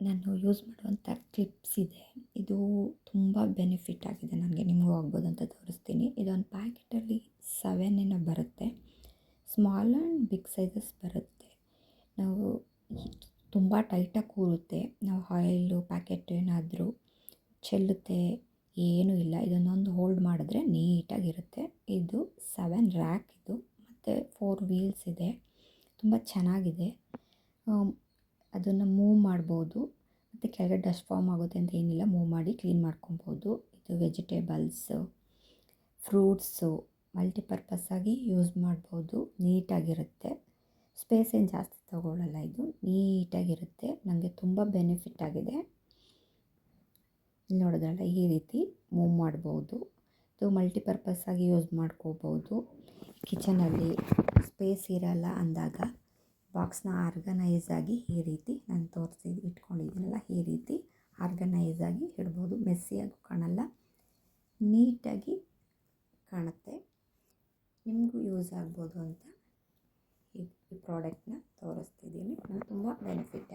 ನಾನು ಯೂಸ್ ಮಾಡುವಂಥ ಕ್ಲಿಪ್ಸ್ ಇದೆ. ಇದು ತುಂಬ ಬೆನಿಫಿಟ್ ಆಗಿದೆ ನನಗೆ. ನಿಮಗೂ ಆಗ್ಬೋದು ಅಂತ ತೋರಿಸ್ತೀನಿ. ಇದೊಂದು ಪ್ಯಾಕೆಟಲ್ಲಿ ಸೆವೆನ್ ಏನೋ ಬರುತ್ತೆ. ಸ್ಮಾಲ್ ಆ್ಯಂಡ್ ಬಿಗ್ ಸೈಜಸ್ ಬರುತ್ತೆ. ನಾವು ತುಂಬ ಟೈಟಾಗಿ ಕೂರುತ್ತೆ. ನಾವು ಆಯಿಲು ಪ್ಯಾಕೆಟ್ ಏನಾದರೂ ಚೆಲ್ಲುತ್ತೆ, ಏನೂ ಇಲ್ಲ. ಇದನ್ನೊಂದು ಹೋಲ್ಡ್ ಮಾಡಿದ್ರೆ ನೀಟಾಗಿರುತ್ತೆ ಇದು ಸೆವೆನ್ ರ್ಯಾಕ್ ಇದು. ಮತ್ತು ಫೋರ್ ವೀಲ್ಸ್ ಇದೆ. ತುಂಬ ಚೆನ್ನಾಗಿದೆ. ಅದನ್ನು ಮೂವ್ ಮಾಡ್ಬೋದು. ಮತ್ತು ಕೆಳಗೆ ಡಸ್ಟ್ ಫಾರ್ಮ್ ಆಗುತ್ತೆ ಅಂತ ಏನಿಲ್ಲ ಮೂವ್ ಮಾಡಿ ಕ್ಲೀನ್ ಮಾಡ್ಕೊಬೋದು. ಇದು ವೆಜಿಟೇಬಲ್ಸು ಫ್ರೂಟ್ಸು ಮಲ್ಟಿಪರ್ಪಸ್ ಆಗಿ ಯೂಸ್ ಮಾಡ್ಬೋದು. ನೀಟಾಗಿರುತ್ತೆ. ಸ್ಪೇಸ್ ಏನು ಜಾಸ್ತಿ ತಗೊಳ್ಳಲ್ಲ ಇದು. ನೀಟಾಗಿರುತ್ತೆ. ನನಗೆ ತುಂಬ ಬೆನಿಫಿಟ್ ಆಗಿದೆ. ಇಲ್ಲಿ ನೋಡಿದ್ರಲ್ಲ, ಈ ರೀತಿ ಮೂವ್ ಮಾಡ್ಬೋದು. ಇದು ಮಲ್ಟಿಪರ್ಪಸ್ ಆಗಿ ಯೂಸ್ ಮಾಡ್ಕೋಬೋದು. ಕಿಚನಲ್ಲಿ ಸ್ಪೇಸ್ ಇರಲ್ಲ ಅಂದಾಗ. ಬಾಕ್ಸ್ನ ಆರ್ಗನೈಸ್ ಆಗಿ ಈ ರೀತಿ ನಾನು ತೋರಿಸಿ ಇಟ್ಕೊಂಡಿದ್ದೀನಲ್ಲ, ಈ ರೀತಿ ಆರ್ಗನೈಸ್ ಆಗಿ ಇಡ್ಬೋದು. ಮೆಸ್ಸಿಯಾಗೂ ಕಾಣಲ್ಲ, ನೀಟಾಗಿ ಕಾಣುತ್ತೆ. ನಿಮಗೂ ಯೂಸ್ ಆಗ್ಬೋದು ಅಂತ ಈ ಪ್ರಾಡಕ್ಟ್ನ ತೋರಿಸ್ತಿದ್ದೀನಿ. ನಾನು ತುಂಬ ಬೆನಿಫಿಟ್